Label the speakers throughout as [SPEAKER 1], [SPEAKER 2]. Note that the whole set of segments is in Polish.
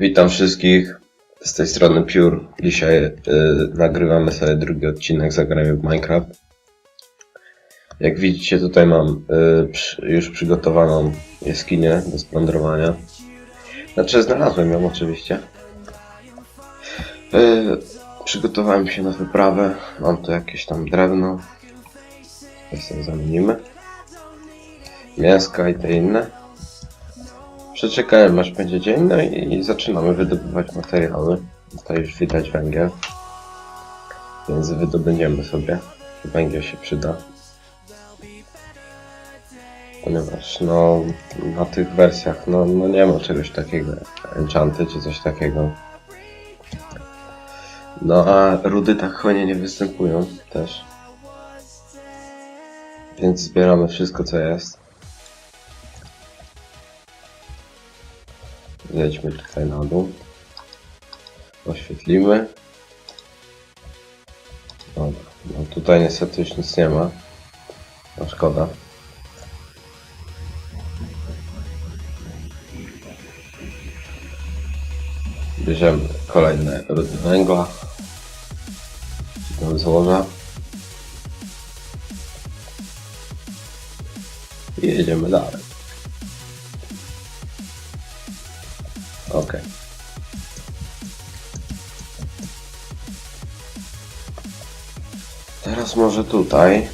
[SPEAKER 1] Witam wszystkich. Z tej strony Pure. Dzisiaj y, nagrywamy sobie drugi odcinek Zagrajmy w Minecraft. Jak widzicie tutaj mam y, przy, już przygotowaną jaskinię do splądrowania. Znaczy znalazłem ją oczywiście. Y, przygotowałem się na wyprawę. Mam tu jakieś tam drewno. To sobie zamienimy. Mięska i te inne. Przeczekałem aż będzie dzień, no i, i zaczynamy wydobywać materiały. Tutaj już widać węgiel. Więc wydobędziemy sobie. Węgiel się przyda. Ponieważ no na tych wersjach no, no nie ma czegoś takiego jak enchanty czy coś takiego. No a rudy tak hojnie nie występują też. Więc zbieramy wszystko co jest. Zejdźmy tutaj na dół. Oświetlimy. Dobra. No tutaj niestety już nic nie ma. No szkoda. Bierzemy kolejne rudy węgla. Tam złoża. I jedziemy dalej. Teraz może tutaj.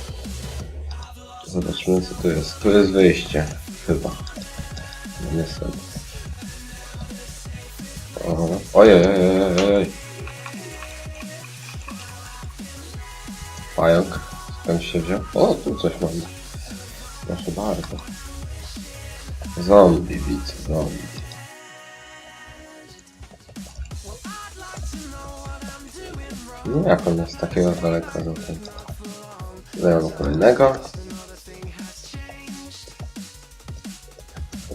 [SPEAKER 1] Zobaczmy co tu jest. Tu jest wyjście. Chyba. Niestety. Ojej, ojej, ojej. Pająk. Skąd się wziął? O, tu coś mamy. Proszę bardzo. Zombie, widzę, zombie. No jak on jest takiego daleka do tego? Kolejnego.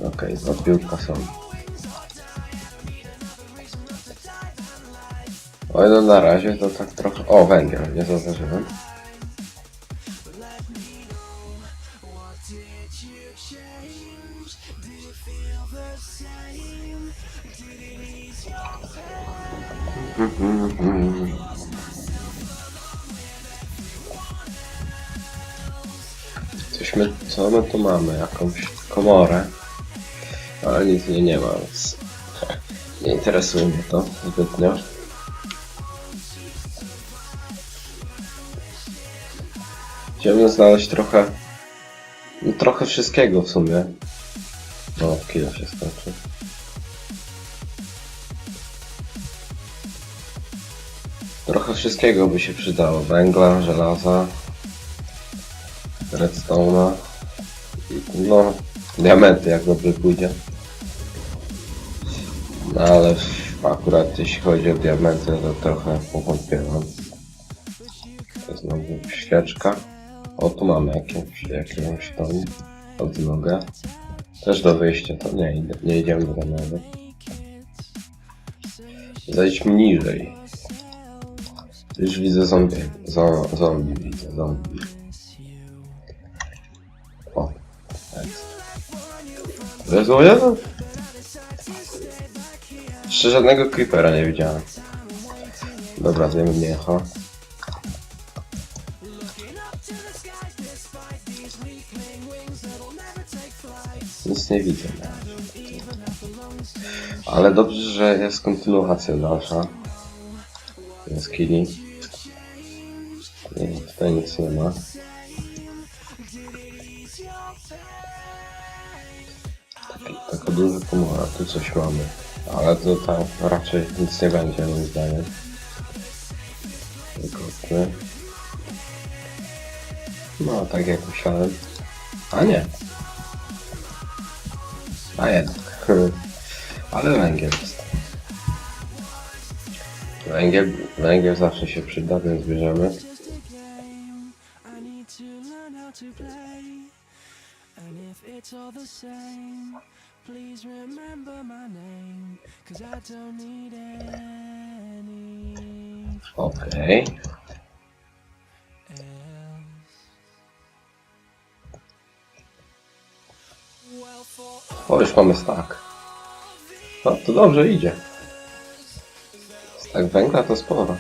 [SPEAKER 1] Okej, dwa piłka są. Oj, no na razie to tak trochę... O, węgiel, nie zauważyłem. Co my tu mamy? Jakąś komorę. Ale nic w niej nie ma, więc nie interesuje mnie to zbytnio. Chciałbym znaleźć trochę, no trochę wszystkiego w sumie. O, kilo się skończy. Trochę wszystkiego by się przydało. Węgla, żelaza, redstone'a. i- No, diamenty jak dobrze pójdzie. No ale akurat jeśli chodzi o diamenty, to trochę powątpiewam. Znowu świeczka. O, tu mamy jakąś, jakąś tą odnogę. Też do wyjścia, to nie, nie idziemy do nawet. Zejdźmy niżej. Już widzę zombie. Zo, zombie widzę, zombie. Jezu. Jeszcze żadnego creepera nie widziałem. Dobra, zjemy mięcho. Nic nie widzę. Ale dobrze, że jest kontynuacja dalsza. Jaskini. Nie, tutaj nic nie ma. Taka duża komora, tu coś mamy. Ale to tam raczej nic nie będzie moim zdaniem. Wilgotny. No, tak jak myślałem. A nie. A jednak. Ale węgiel jest. Węgiel, węgiel zawsze się przyda, więc bierzemy.
[SPEAKER 2] And if it's all the same, please remember my name. Cause I don't need any
[SPEAKER 1] Okej.
[SPEAKER 2] for
[SPEAKER 1] O, już mamy stack. No, to dobrze idzie. Tak, węgla to sporo.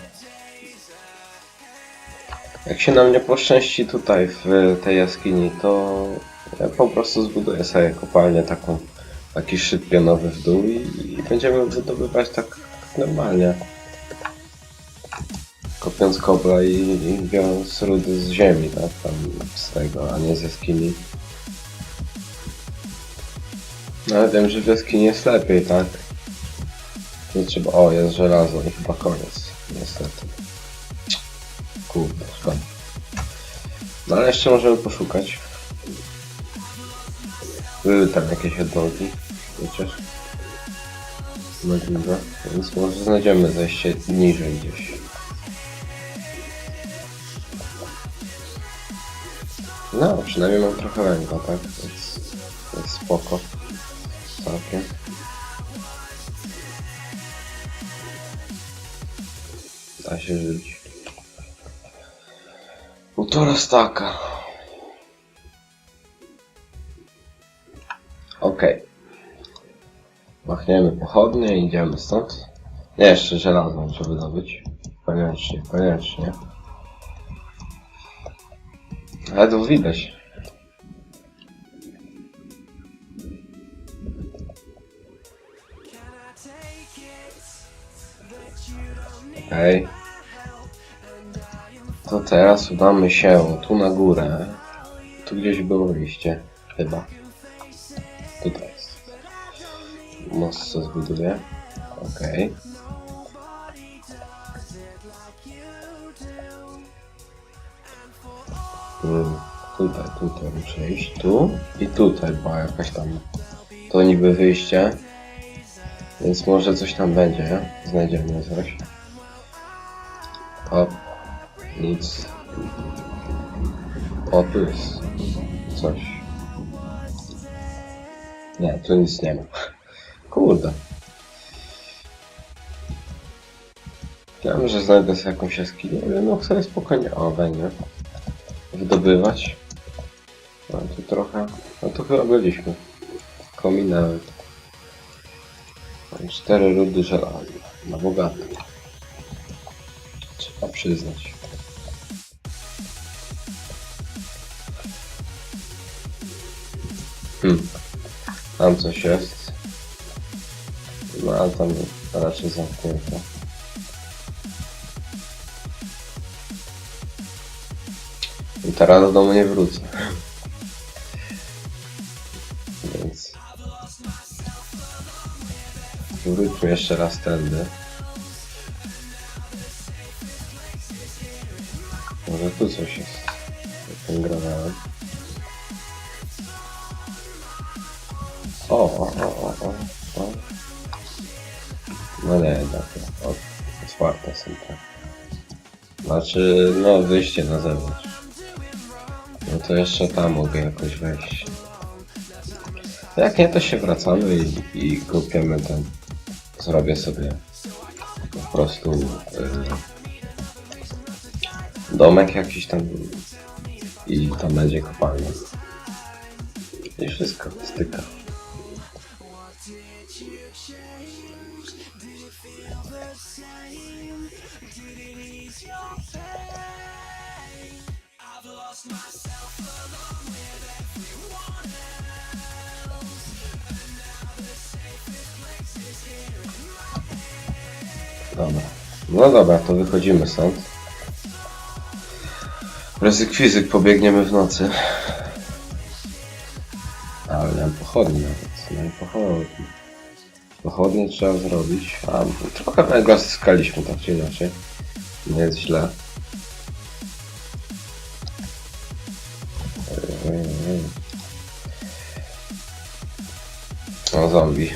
[SPEAKER 1] Jak się nam nie poszczęści tutaj w tej jaskini, to ja po prostu zbuduję sobie kopalnię taką, taki szczyt pionowy w dół i, i będziemy wydobywać tak, normalnie. Kopiąc kobla i, i biorąc rudy z ziemi, tak, tam z tego, a nie z jaskini. No ale wiem, że w jaskini jest lepiej, tak? Nie trzeba, o jest żelazo i chyba koniec, niestety. Kurde, szkoda. No ale jeszcze możemy poszukać. Były tam jakieś odnogi, chociaż. Możliwe, więc może znajdziemy zejście niżej gdzieś. No, przynajmniej mam trochę węgla, tak? Więc jest spoko. Całkiem. Da się żyć. Półtora staka. Okej. Machniemy pochodnie i idziemy stąd. Jeszcze żelazo muszę wydobyć. Koniecznie, koniecznie. To widać. Okej. To teraz udamy się tu na górę. Tu gdzieś było wyjście. Chyba. Tutaj. Most co zbuduję. Okej. Mm, Tutaj, tutaj muszę iść. Tu i tutaj była jakaś tam. To niby wyjście. Więc może coś tam będzie, nie? Znajdziemy coś. O, nic. O, tu jest coś. Nie, tu nic nie ma. Kurde. Wiem, że znajdę sobie jakąś jaskinię, ale no chcę spokojnie. O, będzie. Wydobywać. No tu trochę. No tu chyba byliśmy. Kominęły. Mam cztery rudy żelaza. Na bogato. Trzeba przyznać. Hmm. Tam coś jest. No ale tam raczej zamknięte. I teraz do domu nie wrócę. Więc... Wróćmy jeszcze raz tędy. Może tu coś jest. No nie, tak. O, otwarte są te. Znaczy, no wyjście na zewnątrz. No to jeszcze tam mogę jakoś wejść. Jak nie, to się wracamy i, i kupiemy ten. Zrobię sobie po prostu y, domek jakiś tam i tam będzie kopalnia. I wszystko styka. Dobra. No dobra, to wychodzimy stąd. Ryzyk fizyk pobiegniemy w nocy. Ale mam pochodni nawet. Mam pochodni. Pochodnie trzeba zrobić. A, trochę węgla zyskaliśmy tak czy inaczej. Nie jest źle. O, zombie.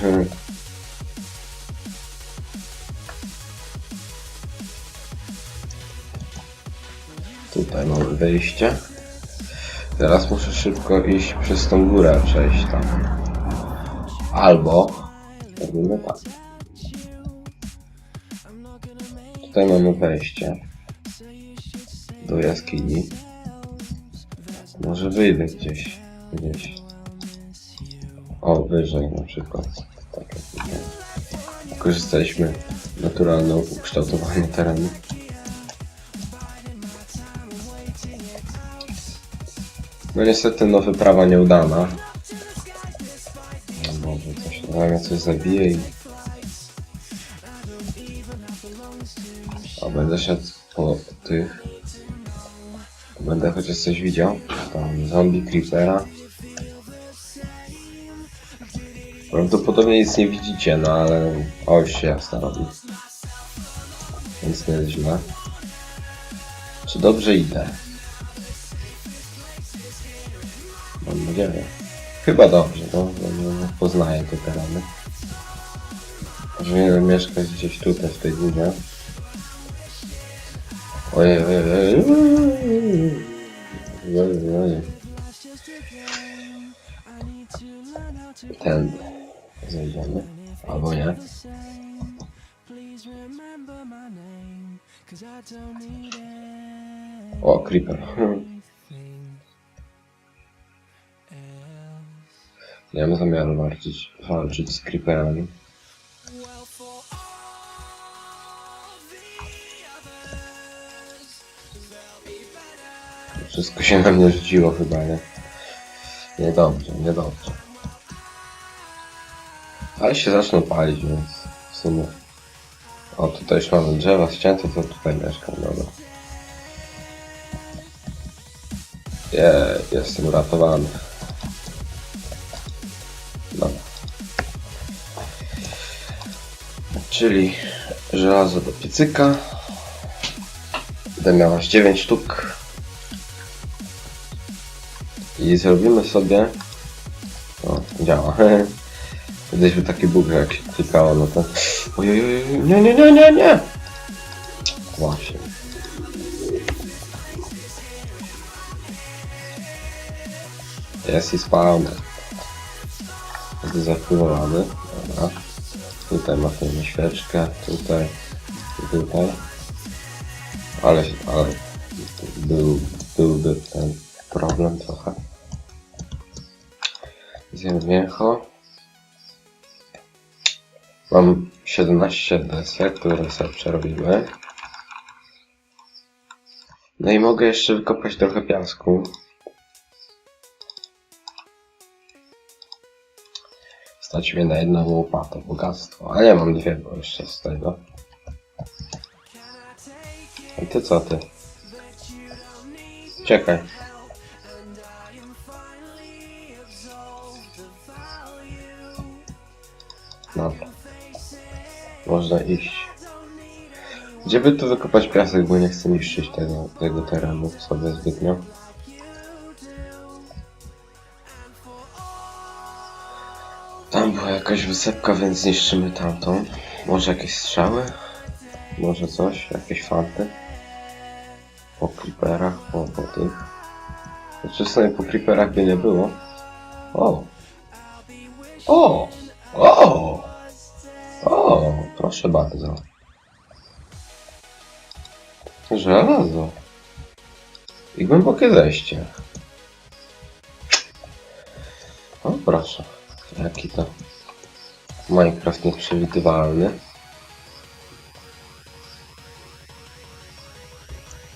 [SPEAKER 1] Tutaj mamy wyjście. Teraz muszę szybko iść przez tą górę przejść tam. Albo robimy tak. Tutaj mamy wejście do jaskini. Może wyjdę gdzieś. Gdzieś. O, wyżej na przykład. Tak jak mówiłem. Korzystaliśmy naturalne ukształtowanie terenu. No niestety no wyprawa nieudana. Może coś, zabije i... Będę szedł po tych... Będę chociaż coś widział. Tam zombie creepera. Prawdopodobnie nic nie widzicie, no ale... O, już się jasno robi. Więc nie jest źle. Czy dobrze idę? Mam nadzieję. Chyba dobrze, no, no, no, no poznaję te tereny. Powinienem mieszkać gdzieś tutaj, w tej górze. Ojej, ojej, ojej. Ojej, ojej. Ten. Zejdziemy. Albo nie.
[SPEAKER 2] Please remember
[SPEAKER 1] Nie mam zamiaru walczyć, walczyć z creeperami. Wszystko się na mnie rzuciło chyba, nie? Niedobrze, niedobrze. Ale się zaczną palić, więc w sumie... O, tutaj już mamy drzewa ścięte, to tutaj mieszkam, dobra. Je, jestem uratowany. Czyli żelazo do piecyka. Będę miała 9 sztuk. I zrobimy sobie... O, działa. Kiedyś był taki że jak się klikało, no to... Ojej, nie, nie, nie, nie, nie! Właśnie. Jest i spawner. Jest zaktywowany. Tutaj mamy świeczkę, tutaj, i tutaj. Ale, ale był, byłby ten problem trochę. Zjem. Mam 17 desek, które sobie przerobiły. No i mogę jeszcze wykopać trochę piasku. Stać mnie na jedną łopatę, bogactwo. A nie mam dwie, bo jeszcze z tego. A ty co ty? Czekaj. Dobra. Można iść. Gdzie by tu wykopać piasek, bo nie chcę niszczyć tego, tego terenu sobie zbytnio. Jakaś wysepka, więc zniszczymy tamtą. Może jakieś strzały? Może coś? Jakieś fanty? Po creeperach, po, po tych. Znaczy w sumie po creeperach by nie było. O! O! O! O! Proszę bardzo. Żelazo. I głębokie zejście. O, proszę. Jaki to Minecraft nieprzewidywalny.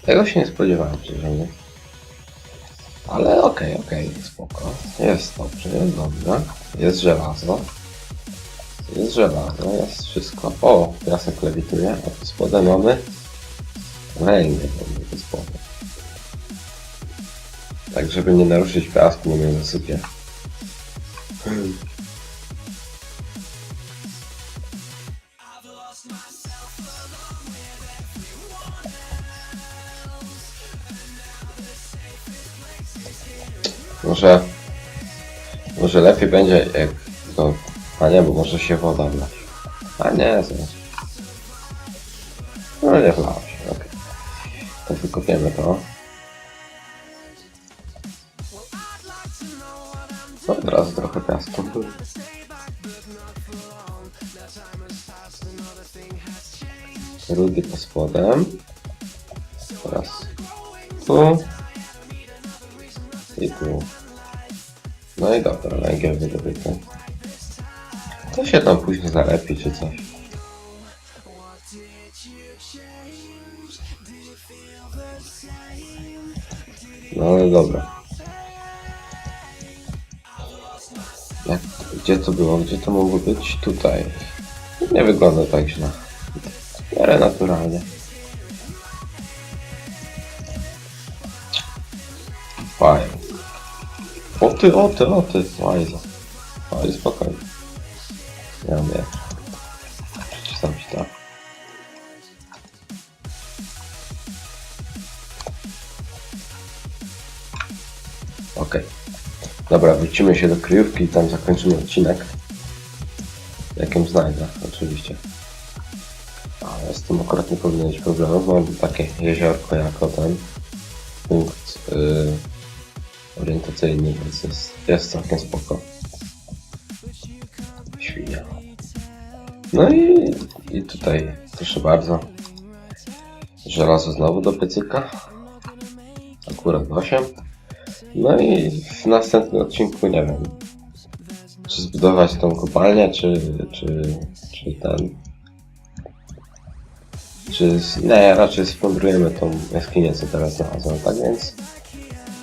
[SPEAKER 1] Tego się nie spodziewałem, szczerze nie. Ale okej, okej, spoko. Jest dobrze, jest dobrze. Jest żelazo. Jest żelazo, jest wszystko. O, piasek lewituje, a tu spodem mamy węgiel tu spodem. Tak, żeby nie naruszyć piasku, bo mnie zasypie. Może... Może lepiej będzie jak... No, a nie, bo może się woda wlać. A nie, zaraz. No nie wlała się, okej. To wykopiemy to. No, od razu trochę piasku. Rudy pod spodem. Teraz tu. I tu. No i dobra, węgiel wydobyty. To się tam później zalepi czy coś. No ale dobra. Jak, gdzie to było? Gdzie to mogło być? Tutaj. Nie wygląda tak źle. Miarę naturalnie. Fajnie. Ty, o ty, o ty, łajza. Oj, spokojnie. Ja wiem. Przeczytam ci tak. Okej. Dobra, wrócimy się do kryjówki i tam zakończymy odcinek. Jak ją znajdę, oczywiście. Ale z tym akurat nie powinno być problemu. Mam takie jeziorko jako ten punkt yy, orientacyjny, więc jest, jest całkiem spoko. Świnia. No i, i tutaj, proszę bardzo. Żelazo znowu do piecyka. Akurat 8. No i w następnym odcinku nie wiem, czy zbudować tą kopalnię, czy, czy, czy ten. Czy, nie, raczej splądrujemy tą jaskinię, co teraz znalazłem, tak więc